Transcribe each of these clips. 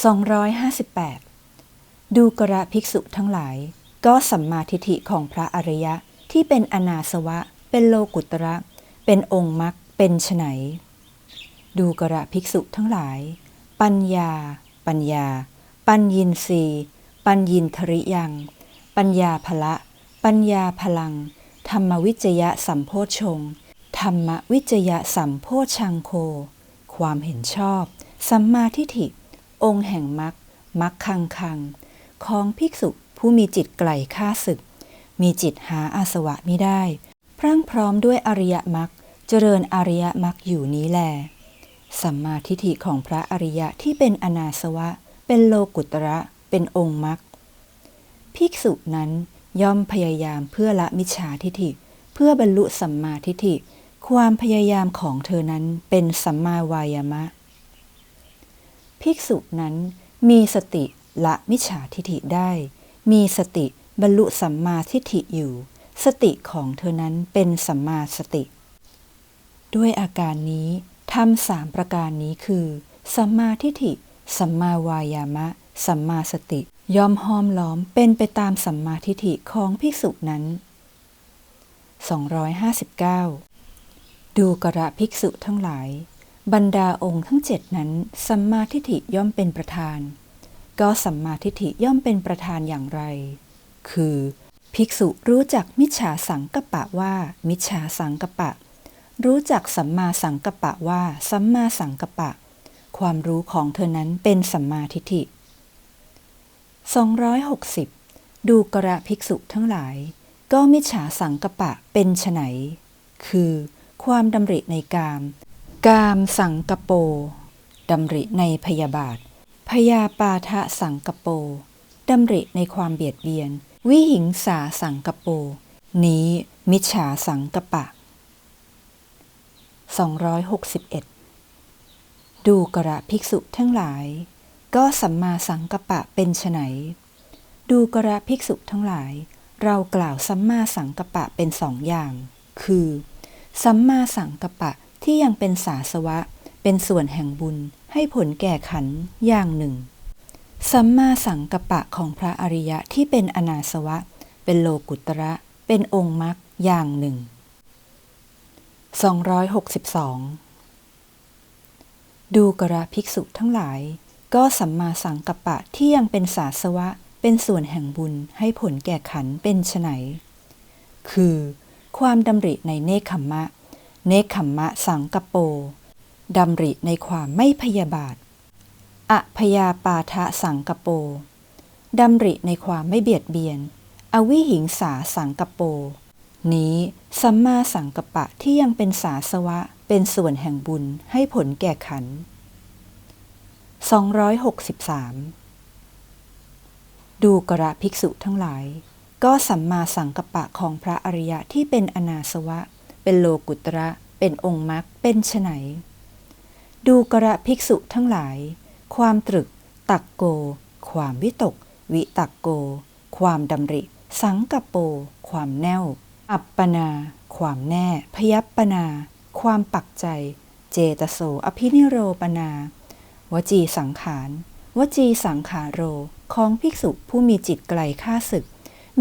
258 ดูกระภิกษุทั้งหลาย ก็สัมมาทิฏฐิของพระอริยะที่เป็นอนาสวะ เป็นโลกุตระ เป็นองค์มรรคเป็นไฉนดูกระภิกษุทั้งหลาย ปัญญา ปัญญา ปัญญินรีปัญญินทริยัง ปัญญาภละ ปัญญาพลัง ธรรมวิจยะสัมโพชง ธรรมวิจยะสัมโพชังโค ความเห็นชอบ สัมมาทิฏฐิ องค์แห่งมรรคมรรคคังคัง ของภิกษุผู้มีจิตไกลข้าศึก มีจิตหาอาสวะไมิได้ พรั่งพร้อมด้วยอริยมรรคเจริญอริยมรรคอยู่นี้แล สัมมาทิฏฐิของพระอริยะที่เป็นอนาสวะ เป็นโลกุตระเป็นองค์มรรคภิกษุนั้นย่อมพยายามเพื่อละมิจฉาทิฏฐิ เพื่อบรรลุสัมมาทิฏฐิ ความพยายามของเธอนั้นเป็นสัมมาวายามะ ภิกษุนั้นมีสติละมิจฉาทิฏฐิได้ มีสติบรรลุสัมมาทิฏฐิอยู่ สติของเธอนั้นเป็นสัมมาสติ ด้วยอาการนี้ทำสามประการนี้คือ สัมมาทิฏฐิ สัมมาวายามะ สัมมาสติ ย่อมห้อมล้อมเป็นไปตามสัมมาทิฏฐิของภิกษุนั้น 259 ดูกระภิกษุทั้งหลาย บรรดาองค์ทั้งเจ็ดนั้น สัมมาทิฏฐิย่อมเป็นประธาน ก็สัมมาทิฏฐิย่อมเป็นประธานอย่างไร คือ ภิกษุรู้จักมิจฉาสังกปะว่า มิจฉาสังกปะ รู้จักสัมมาสังกปะว่าสัมมาสังกปะ ความรู้ของเธอนั้นเป็นสัมมาทิฏฐิ 260 ดูกระภิกษุทั้งหลาย ก็มิจฉาสังกปะเป็นไฉนคือ ความดำริในกาม กามสังกโปดำริในพยาบาท พยาปาทะสังกโปดำริในความเบียดเบียน วิหิงสาสังกโป นี้มิจฉาสังกปะ 261 ดูกระภิกษุทั้งหลาย ก็สัมมาสังกปะเป็นไฉนดูกระภิกษุทั้งหลาย เรากล่าวสัมมาสังกปะเป็นสองอย่าง คือ สัมมาสังกปะ ที่ยังเป็นสาสวะ เป็นส่วนแห่งบุญให้ผลแก่ขันอย่างหนึ่ง สัมมาสังกปะของพระอริยะที่เป็นอนาสวะ เป็นโลกุตระ เป็นองค์มรรคอย่างหนึ่ง 262 ดูกระภิกษุทั้งหลาย ก็สัมมาสังกัปปะที่ยังเป็นสาสวะ เป็นส่วนแห่งบุญให้ผลแก่ขันเป็นไฉนคือ ความดำริในเนคขมมะ เนคขมมะสังกโปดำริในความไม่พยาบาทอพยาปาทะสังกโปดำริในความไม่เบียดเบียน อวิหิงสาสังกโป นี้สัมมาสังกปะที่ยังเป็นสาสวะเป็นส่วนแห่งบุญให้ผลแก่ขัน 263 ดูกระภิกษุทั้งหลาย ก็สัมมาสังกปปะของพระอริยะที่เป็นอนาสวะ เป็นโลกุตระ เป็นองค์มรรคเป็นไฉนดูกระภิกษุทั้งหลาย ความตรึก ตักโก ความวิตก วิตักโก ความดำริ สังกปโป ความแน่ว อัปปนา ความแน่ พยัปปนา ความปักใจ เจตโสอภินิโรปนา วจีสังขาร วจีสังขาโร ของภิกษุผู้มีจิตไกลข้าศึก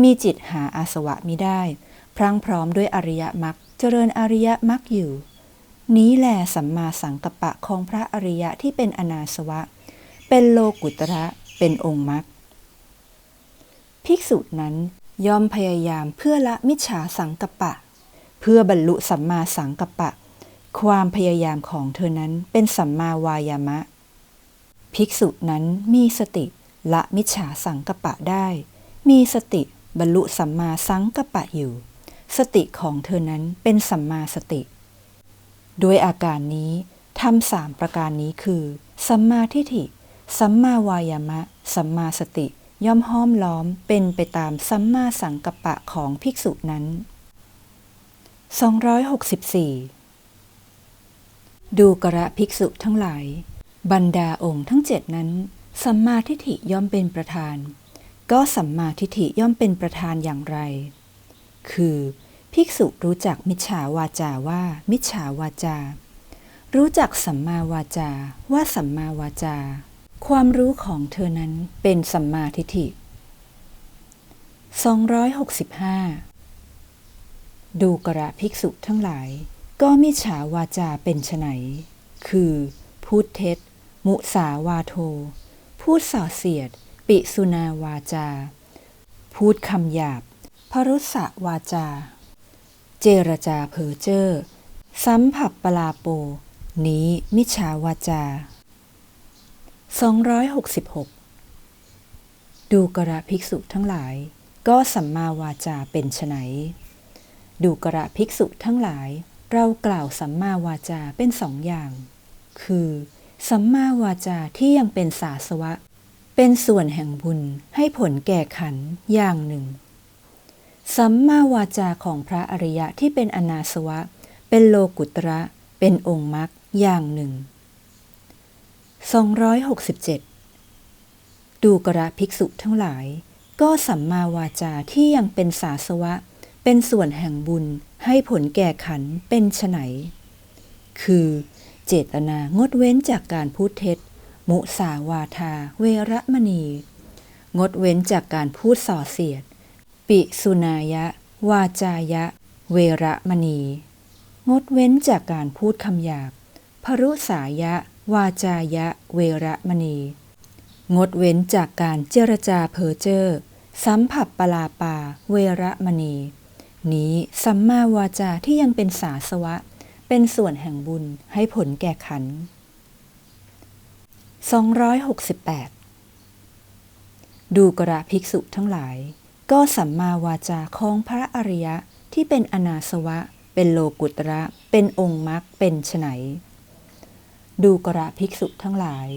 มีจิตหาอาสวะมิได้ พรั่งพร้อมด้วยอริยมรรคเจริญอริยมรรคอยู่ นี้แหลสัมมาสังกัปปะของพระอริยะที่เป็นอนาสวะ เป็นโลกุตระเป็นองค์มรรคภิกษุนั้นย่อมพยายามเพื่อละมิจฉาสังกัปปะ เพื่อบรรลุสัมมาสังกัปปะ ความพยายามของเธอนั้นเป็นสัมมาวายามะ ภิกษุนั้นมีสติละมิจฉาสังกัปปะได้ มีสติบรรลุสัมมาสังกัปปะอยู่ สติของเธอนั้นเป็นสัมมาสติ ด้วยอาการนี้ทำสามประการนี้คือ สัมมาทิฏฐิ สัมมาวายามะ สัมมาสติ ย่อมห้อมล้อมเป็นไปตามสัมมาสังกัปปะของภิกษุนั้น 264 ดูกระภิกษุทั้งหลาย บรรดาองค์ทั้งเจ็ดนั้น สัมมาทิฏฐิย่อมเป็นประธาน ก็สัมมาทิฏฐิย่อมเป็นประธานอย่างไร คือ ภิกษุรู้จักมิจฉาวาจาว่า มิจฉาวาจา รู้จักสัมมาวาจาว่าสัมมาวาจา ความรู้ของเธอนั้นเป็นสัมมาทิฏฐิ 265 ดูกระภิกษุทั้งหลาย ก็มิจฉาวาจาเป็นไฉนคือพูดเท็จ มุสาวาโท พูดส่อเสียด ปิสุนาวาจา พูดคำหยาบ พรุษวาจา เจรจาเพอเจ้อสัมผับปลาโป นี้มิจฉาวาจา 266 ดูกระภิกษุทั้งหลาย ก็สัมมาวาจาเป็นไฉนดูกระภิกษุทั้งหลาย เรากล่าวสัมมาวาจาเป็นสองอย่าง คือ สัมมาวาจาที่ยังเป็นสาสวะ เป็นส่วนแห่งบุญให้ผลแก่ขันอย่างหนึ่ง สัมมาวาจาของพระอริยะที่เป็นอนาสวะ เป็นโลกุตระ เป็นองค์มรรคอย่างหนึ่ง 267 ดูกระภิกษุทั้งหลาย ก็สัมมาวาจาที่ยังเป็นสาสวะ เป็นส่วนแห่งบุญให้ผลแก่ขันเป็นไฉนคือ เจตนางดเว้นจากการพูดเท็จ มุสาวาทา เวรมณี งดเว้นจากการพูดส่อเสียด ปิสุนายะ วาจายะ เวระมณี งดเว้นจากการพูดคำหยาบพรุสายะ วาจายะ เวระมณี งดเว้นจากการเจรจาเพ้อเจ้อสัมผัสปลาปา เวระมณี นี้สัมมาวาจาที่ยังเป็นสาสวะ เป็นส่วนแห่งบุญให้ผลแก่ขัน 268 ดูกระภิกษุทั้งหลาย ก็สัมมาวาจาของพระอริยะที่เป็นอนาสวะ เป็นโลกุตระ เป็นองค์มรรคเป็นไฉนดูกระภิกษุทั้งหลาย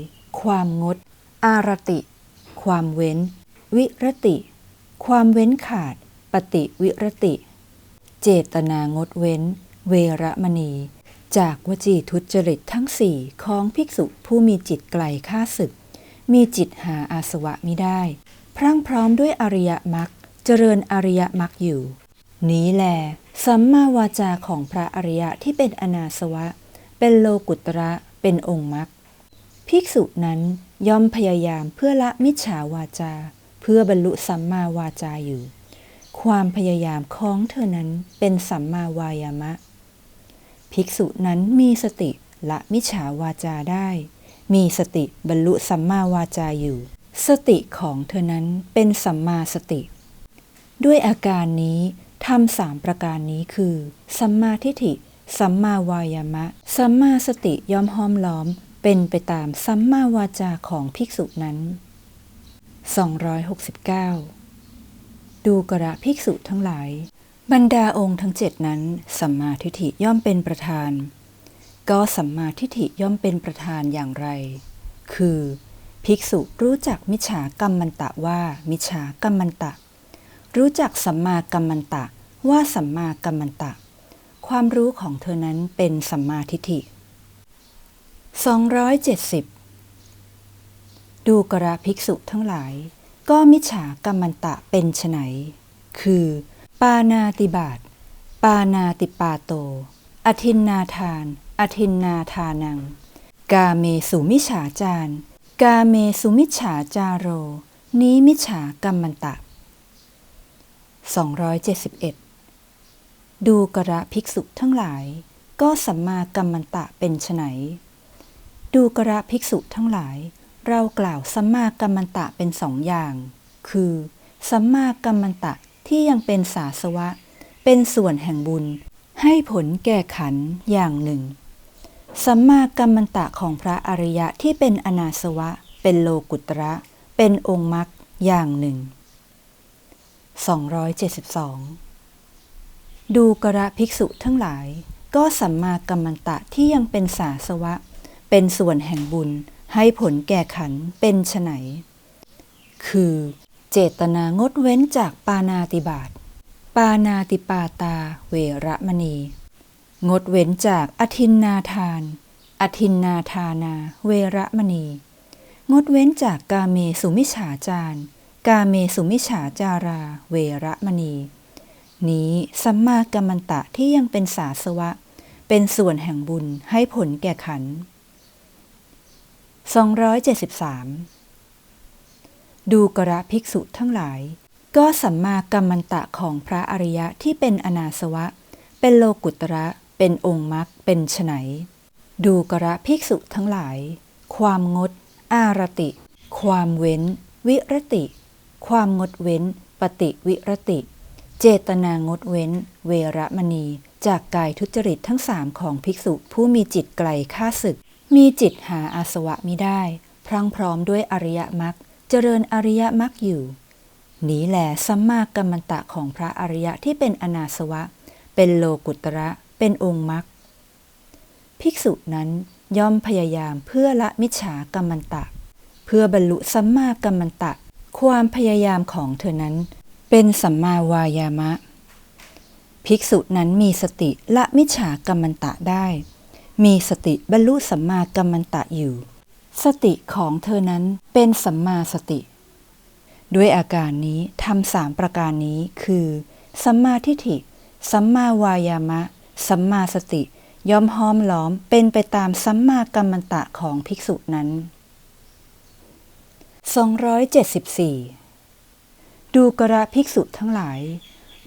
ความงด อารติ ความเว้น วิรติ ความเว้นขาด ปฏิวิรติ เจตนางดเว้น เวระมณี จากวจีทุจริตทั้งสี่ของภิกษุผู้มีจิตไกลข้าศึก มีจิตหาอาสวะมิได้ พรั่งพร้อมด้วยอริยมรรค เจริญอริยมรรคอยู่ นี้แหลสัมมาวาจาของพระอริยะที่เป็นอนาสวะ เป็นโลกุตระเป็นองค์มรรคภิกษุนั้นย่อมพยายามเพื่อละมิจฉาวาจา เพื่อบรรลุสัมมาวาจาอยู่ ความพยายามของเธอนั้นเป็นสัมมาวายามะ ภิกษุนั้นมีสติละมิจฉาวาจาได้ มีสติบรรลุสัมมาวาจาอยู่ สติของเธอนั้นเป็นสัมมาสติ ด้วยอาการนี้ทำสามประการนี้คือ สัมมาทิฏฐิ สัมมาวายามะ สัมมาสติย่อมห้อมล้อม เป็นไปตามสัมมาวาจาของภิกษุนั้น 269 ดูกระภิกษุทั้งหลาย บรรดาองค์ทั้งเจ็ดนั้น สัมมาทิฏฐิย่อมเป็นประธาน ก็สัมมาทิฏฐิย่อมเป็นประธานอย่างไร คือ ภิกษุรู้จักมิจฉากัมมันตะว่ามิจฉากัมมันตะ รู้จักสัมมากัมมันตะว่าสัมมากัมมันตะ ความรู้ของเธอนั้นเป็นสัมมาทิฏฐิ 270 ดูกระภิกษุทั้งหลาย ก็มิจฉากัมมันตะเป็นไฉนคือ ปานาติบาตปานาติปาโต อทินนาทาน อทินนาทานัง กาเมสุมิฉาจารกาเมสุมิฉาจาโร นี้มิฉากัมมันตะ 271 ดูกระภิกษุทั้งหลาย ก็สัมมากัมมันตะเป็นไฉนดูกระภิกษุทั้งหลาย เรากล่าวสัมมากัมมันตะเป็นสองอย่าง คือสัมมากัมมันตะที่ยังเป็นสาสวะ เป็นส่วนแห่งบุญ ให้ผลแก่ขันอย่างหนึ่ง สัมมากัมมันตะของพระอริยะที่เป็นอนาสวะ เป็นโลกุตระ เป็นองค์มรรคอย่างหนึ่ง 272 ดูกระภิกษุทั้งหลาย ก็สัมมากัมมันตะที่ยังเป็นสาสวะ เป็นส่วนแห่งบุญให้ผลแก่ขันเป็นไฉนคือ เจตนางดเว้นจากปานาติบาตปานาติปาตาเวระมณี งดเว้นจากอทินนาทาน อทินนาทานาเวระมณี งดเว้นจากกาเมสุมิฉฉาจาร กาเมสุมิฉาจารา เวระมณี นี้สัมมากัมมันตะที่ยังเป็นสาสวะ เป็นส่วนแห่งบุญให้ผลแก่ขัน 273 ดูกระภิกษุทั้งหลาย ก็สัมมากัมมันตะของพระอริยะที่เป็นอนาสวะ เป็นโลกุตระ เป็นองค์มรรคเป็นไฉนดูกระภิกษุทั้งหลาย ความงด อารติ ความเว้น วิรติ ความงดเว้น ปฏิวิรติ เจตนางดเว้น เวรมณี จากกายทุจริตทั้งสามของภิกษุผู้มีจิตไกลฆ่าศึก มีจิตหาอาสวะมิได้ พรั่งพร้อมด้วยอริยมรรคเจริญอริยมรรคอยู่นี้แหละสัมมากัมมันตะของพระอริยะที่เป็นอนาสวะ เป็นโลกุตระ เป็นองค์มรรคภิกษุนั้นย่อมพยายามเพื่อละมิจฉากัมมันตะ เพื่อบรรลุสัมมากัมมันตะ ความพยายามของเธอนั้น เป็นสัมมาวายามะ ภิกษุนั้นมีสติละมิจฉากัมมันตะได้ มีสติบรรลุสัมมากัมมันตะอยู่ สติของเธอนั้นเป็นสัมมาสติ ด้วยอาการนี้ทำสามประการนี้คือ สัมมาทิฏฐิ สัมมาวายามะ สัมมาสติย่อมห้อมล้อมเป็นไปตามสัมมากัมมันตะของภิกษุนั้น 274 ดูกระภิกษุทั้งหลาย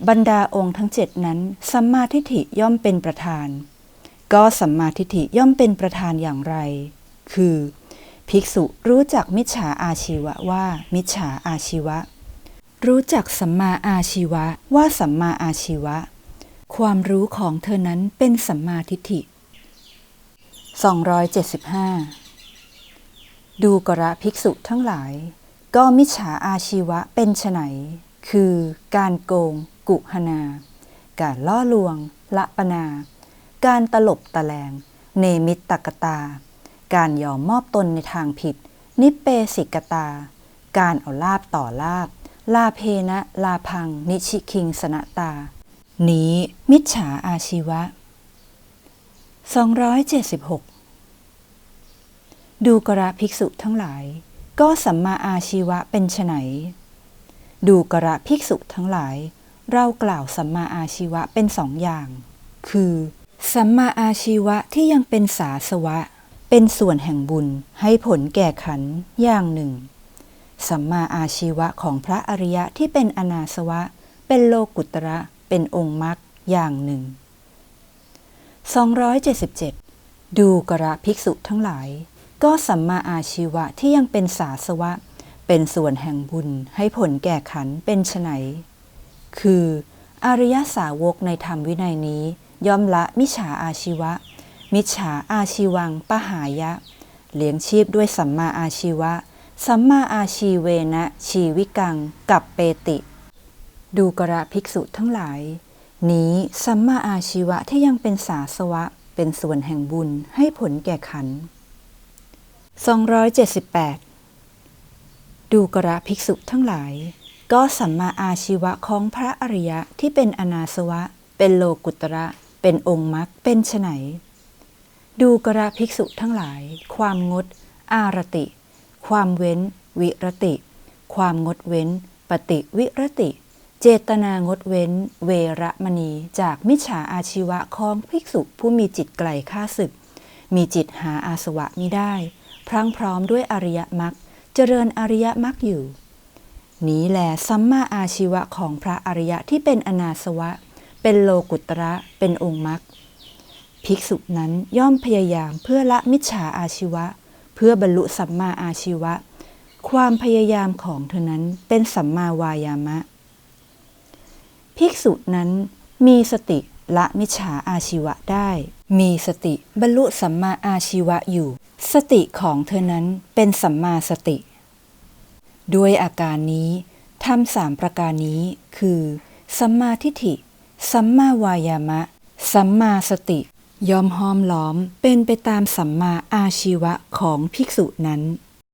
บรรดาองค์ทั้งเจ็ดนั้น สัมมาทิฏฐิย่อมเป็นประธาน ก็สัมมาทิฏฐิย่อมเป็นประธานอย่างไร คือ ภิกษุรู้จักมิจฉาอาชีวะว่า มิจฉาอาชีวะ รู้จักสัมมาอาชีวะว่าสัมมาอาชีวะ ความรู้ของเธอนั้นเป็นสัมมาทิฏฐิ275 ดูกระภิกษุทั้งหลาย ก็มิจฉาอาชีวะเป็นไฉนคือการโกง กุหนา การล่อลวง ละปนา การตลบตะแลง เนมิตตกตา การยอมมอบตนในทางผิด นิเปสิกตา การเอาลาบต่อลาบ ลาเพนะลาพัง นิชิคิงสนตา นี้มิจฉาอาชีวะ 276 ดูกระภิกษุทั้งหลาย ก็สัมมาอาชีวะเป็นไฉนดูกระภิกษุทั้งหลาย เรากล่าวสัมมาอาชีวะเป็นสองอย่าง คือ สัมมาอาชีวะที่ยังเป็นสาสวะ เป็นส่วนแห่งบุญให้ผลแก่ขันอย่างหนึ่ง สัมมาอาชีวะของพระอริยะที่เป็นอนาสวะ เป็นโลกุตระ เป็นองค์มรรคอย่างหนึ่ง 277 ดูกระภิกษุทั้งหลาย ก็สัมมาอาชีวะที่ยังเป็นสาสวะ เป็นส่วนแห่งบุญให้ผลแก่ขันเป็นไฉนคือ อริยสาวกในธรรมวินัยนี้ ย่อมละมิจฉาอาชีวะ มิจฉาอาชีวังปหายะ เลี้ยงชีพด้วยสัมมาอาชีวะ สัมมาอาชีเวนะชีวิกังกับเปติ ดูกระภิกษุทั้งหลาย นี้สัมมาอาชีวะที่ยังเป็นสาสวะ เป็นส่วนแห่งบุญให้ผลแก่ขันธ์ 278 ดูกระภิกษุทั้งหลาย ก็สัมมาอาชีวะของพระอริยะที่เป็นอนาสวะ เป็นโลกุตระ เป็นองค์มรรคเป็นไฉนดูกระภิกษุทั้งหลาย ความงด อารติ ความเว้น วิรติ ความงดเว้น ปฏิวิรติ เจตนางดเว้น เวระมณีจากมิจฉาอาชีวะของภิกษุผู้มีจิตไกลฆ่าศึก มีจิตหาอาสวะมิได้ พรั่งพร้อมด้วยอริยมรรคเจริญอริยมรรคอยู่ นี้แหลสัมมาอาชีวะของพระอริยะที่เป็นอนาสวะ เป็นโลกุตระเป็นองค์มรรคภิกษุนั้นย่อมพยายามเพื่อละมิจฉาอาชีวะ เพื่อบรรลุสัมมาอาชีวะ ความพยายามของเธอนั้นเป็นสัมมาวายามะ ภิกษุนั้นมีสติละมิจฉาอาชีวะได้ มีสติบรรลุสัมมาอาชีวะอยู่ สติของเธอนั้นเป็นสัมมาสติ ด้วยอาการนี้ทำสามประการนี้คือ สัมมาทิฏฐิ สัมมาวายามะ สัมมาสติยอมห้อมล้อมเป็นไปตามสัมมาอาชีวะของภิกษุนั้น